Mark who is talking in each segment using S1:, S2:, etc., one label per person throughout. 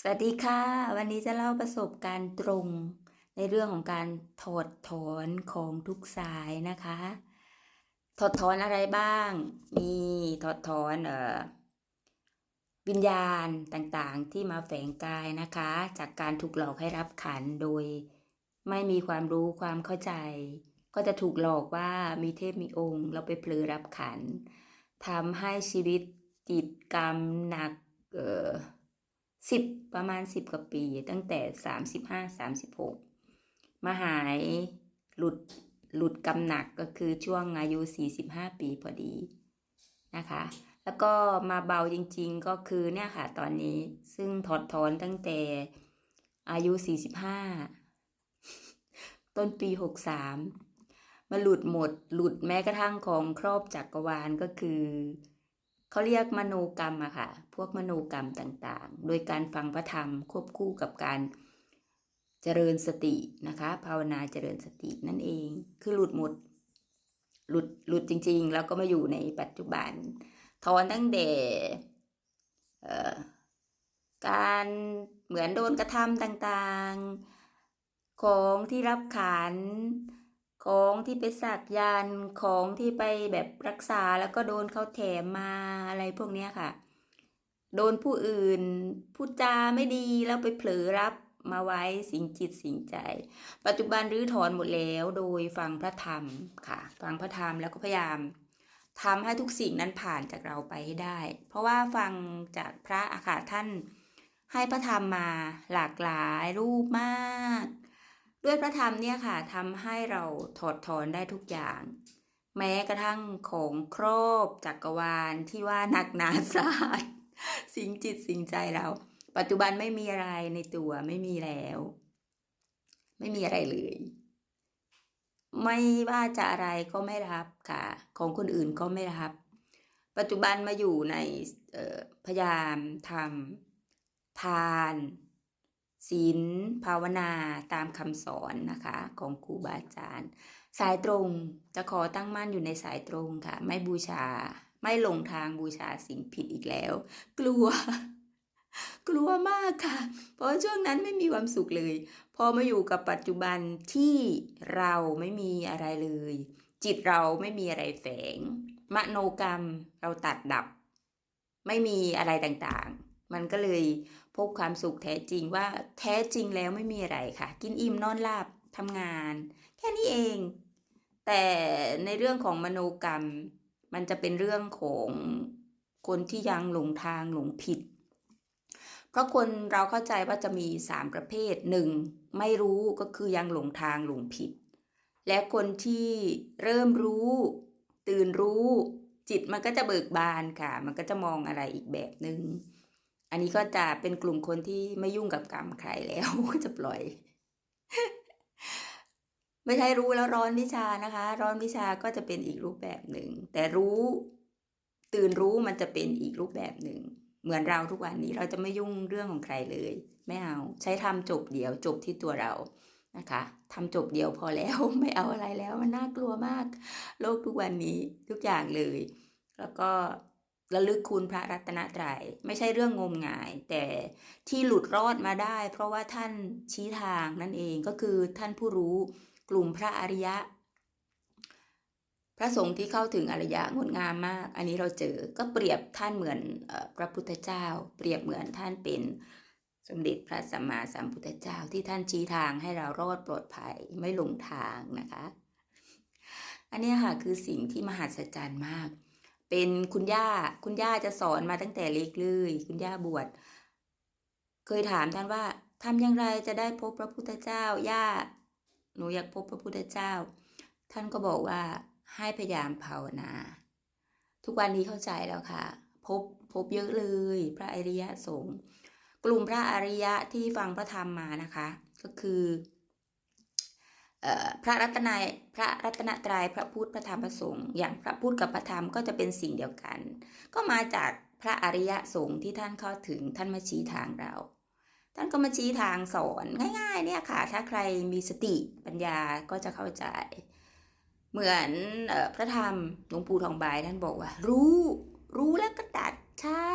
S1: สวัสดีค่ะ วันนี้จะเล่าประสบการณ์ตรงในเรื่องของการถอดถอนของทุกสายนะคะ ถอดถอนอะไรบ้าง มีถอดถอนเอ่อวิญญาณต่างๆ ที่มาแฝงกายนะคะ จากการถูกหลอกให้รับขันโดยไม่มีความรู้ความเข้าใจ ก็จะถูกหลอกว่ามีเทพมีองค์ เราไปเผลอรับขันทำให้ชีวิตติดกรรมหนักเอ่อ สิบประมาณสิบกว่าปี ตั้งแต่สามสิบห้าสามสิบหกมาหายหลุดหลุดกำหนักก็คือช่วงอายุสี่สิบห้าปีพอดีนะคะ แล้วก็มาเบาจริงๆก็คือเนี่ยค่ะตอนนี้ซึ่งถอดถอนตั้งแต่อายุสี่สิบห้าต้นปีหกสามมาหลุดหมด หลุดแม้กระทั่งของครอบจักรวาลก็คือ เขาเรียกมโนกรรมอะค่ะ พวกมโนกรรมต่างๆ โดยการฟังพระธรรมควบคู่กับการเจริญสตินะคะ ภาวนาเจริญสตินั่นเอง คือหลุดหมด หลุดหลุดจริง ๆ แล้วก็มาอยู่ในปัจจุบันถอนตั้งแต่การเหมือนโดนกระทำต่างๆ ของที่รับขัน ของที่ไปสักยันของที่ไปแบบรักษาแล้วก็โดนเขาแถมมาอะไรพวกเนี้ยค่ะ โดนผู้อื่นพูดจาไม่ดีแล้วไปเผลอรับมาไว้สิงจิตสิงใจ ปัจจุบันรื้อถอนหมดแล้วโดยฟังพระธรรมค่ะ ฟังพระธรรมแล้วก็พยายามทำให้ทุกสิ่งนั้นผ่านจากเราไปให้ได้ เพราะว่าฟังจากพระอาค่ะท่านให้พระธรรมมาหลากหลายรูปมาก ด้วยพระธรรมเนี่ยค่ะทำให้เราถอดถอนได้ทุกอย่าง แม้กระทั่งของครอบจักรวาลที่ว่าหนักหนาสาหัสสิงจิตสิงใจเรา ปัจจุบันไม่มีอะไรในตัวไม่มีแล้ว ไม่มีอะไรเลย ไม่ว่าจะอะไรก็ไม่รับค่ะ ของคนอื่นก็ไม่รับ ปัจจุบันมาอยู่ในพยายามทำทาน ศีลภาวนาตามคำสอนนะคะของครูบาอาจารย์ สายตรงจะขอตั้งมั่นอยู่ในสายตรงค่ะ ไม่บูชา ไม่หลงทางบูชาสิ่งผิดอีกแล้ว กลัว กลัวมากค่ะ เพราะช่วงนั้นไม่มีความสุขเลย พอมาอยู่กับปัจจุบันที่เราไม่มีอะไรเลย จิตเราไม่มีอะไรแฝงมโนกรรมเราตัดดับ ไม่มีอะไรต่างๆ มันก็เลยพบความสุขแท้จริงว่าแท้จริงแล้วไม่มีอะไรค่ะ กินอิ่มนอนหลับทำงาน แค่นี้เอง แต่ในเรื่องของมโนกรรม มันจะเป็นเรื่องของคนที่ยังหลงทางหลงผิด เพราะคนเราเข้าใจว่าจะมีสามประเภทหนึ่งไม่รู้ก็คือยังหลงทางหลงผิด และคนที่เริ่มรู้ ตื่นรู้ จิตมันก็จะเบิกบานค่ะ มันก็จะมองอะไรอีกแบบหนึง่ง อันนี้ก็จะเป็นกลุ่มคนที่ไม่ยุ่งกับกรรมใครแล้วก็จะปล่อย ไม่ใช่รู้แล้วร้อนวิชานะคะ ร้อนวิชาก็จะเป็นอีกรูปแบบหนึ่ง แต่รู้ตื่นรู้มันจะเป็นอีกรูปแบบหนึ่ง เหมือนเราทุกวันนี้เราจะไม่ยุ่งเรื่องของใครเลย ไม่เอาใช้ทำจบเดียวจบที่ตัวเรานะคะทำจบเดียวพอแล้วไม่เอาอะไรแล้วมันน่ากลัวมาก โลกทุกวันนี้ทุกอย่างเลย แล้วก็ ระลึกคุณพระรัตนตรัยไม่ใช่เรื่องงมงาย แต่ที่หลุดรอดมาได้ เพราะว่าท่านชี้ทางนั่นเองก็คือท่านผู้รู้กลุ่มพระอริยะ พระสงฆ์ที่เข้าถึงอริยะงดงามมาก อันนี้เราเจอก็เปรียบท่านเหมือนพระพุทธเจ้า เปรียบเหมือนท่านเป็นสมเด็จพระสัมมาสัมพุทธเจ้าที่ท่านชี้ทางให้เรารอดปลอดภัยไม่หลงทางนะคะ อันนี้ค่ะคือสิ่งที่มหัศจรรย์มาก เป็นคุณย่า คุณย่าจะสอนมาตั้งแต่เล็กเลย คุณย่าบวช เคยถามท่านว่าทำอย่างไรจะได้พบพระพุทธเจ้า ย่า หนูอยากพบพระพุทธเจ้า ท่านก็บอกว่าให้พยายามภาวนา ทุกวันนี้เข้าใจแล้วค่ะ พบพบเยอะเลย พระอริยสงฆ์ กลุ่มพระอริยะที่ฟังพระธรรมมานะคะ ก็คือ พระรัตนายพระรัตนตรัยพระพุทธพระธรรมพระสงฆ์อย่างพระพุทธกับพระธรรมก็จะเป็นสิ่งเดียวกัน ก็มาจากพระอริยสงฆ์ที่ท่านเข้าถึงท่านมาชี้ทางเรา ท่านก็มาชี้ทางสอนง่ายๆเนี่ยค่ะ ถ้าใครมีสติปัญญาก็จะเข้าใจ เหมือนออพระธรรมหลวงปู่ทองใบท่านบอกว่า รู้รู้แล้วก็ดัดใช่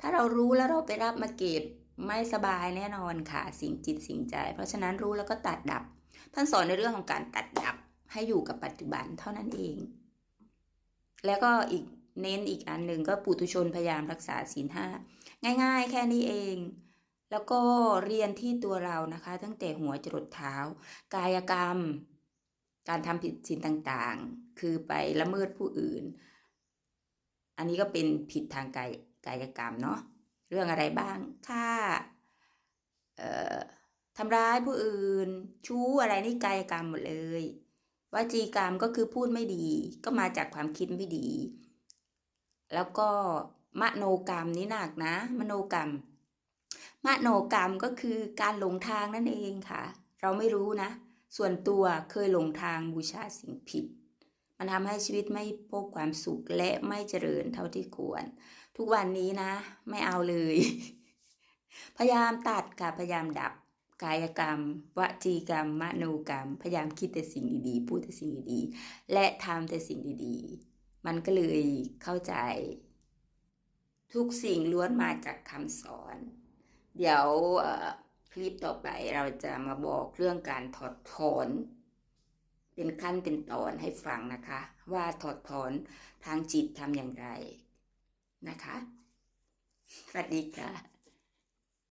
S1: ถ้าเรารู้แล้วเราไปรับมาเก็บไม่สบายแน่นอนค่ะ สิ่งจิตสิ่งใจ เพราะฉะนั้นรู้แล้วก็ตัดดับ ท่านสอนในเรื่องของการตัดดับให้อยู่กับปัจจุบันเท่านั้นเอง แล้วก็อีกเน้นอีกอันหนึ่งก็ปุถุชนพยายามรักษาศีลห้าง่าย ๆ แค่นี้เอง แล้วก็เรียนที่ตัวเรานะคะ ตั้งแต่หัวจรดเท้า กายกรรม การทำผิดศีลต่างๆ คือไปละเมิดผู้อื่น อันนี้ก็เป็นผิดทางกายกายกรรมเนาะเรื่องอะไรบ้างฆ่า ทำร้ายผู้อื่น ชู้อะไรนี่กายกรรมหมดเลยวจีกรรมก็คือพูดไม่ดี ก็มาจากความคิดไม่ดี แล้วก็มโนกรรมนี่หนักนะ มโนกรรม มโนกรรมก็คือการหลงทางนั่นเองค่ะ เราไม่รู้นะ ส่วนตัวเคยหลงทางบูชาสิ่งผิด มันทำให้ชีวิตไม่พบความสุขและไม่เจริญเท่าที่ควร ทุกวันนี้นะ ไม่เอาเลย พยายามตัดค่ะพยายามดับ กายกรรม วจีกรรม มโนกรรม พยายามคิดแต่สิ่งดีๆ พูดแต่สิ่งดีๆ และทำแต่สิ่งดีๆ มันก็เลยเข้าใจ ทุกสิ่งล้วนมาจากคำสอน เดี๋ยวคลิปต่อไปเราจะมาบอกเรื่องการถอดถอน เป็นขั้นเป็นตอนให้ฟังนะคะ ว่าถอดถอนทางจิตทำอย่างไรนะคะ สวัสดีค่ะ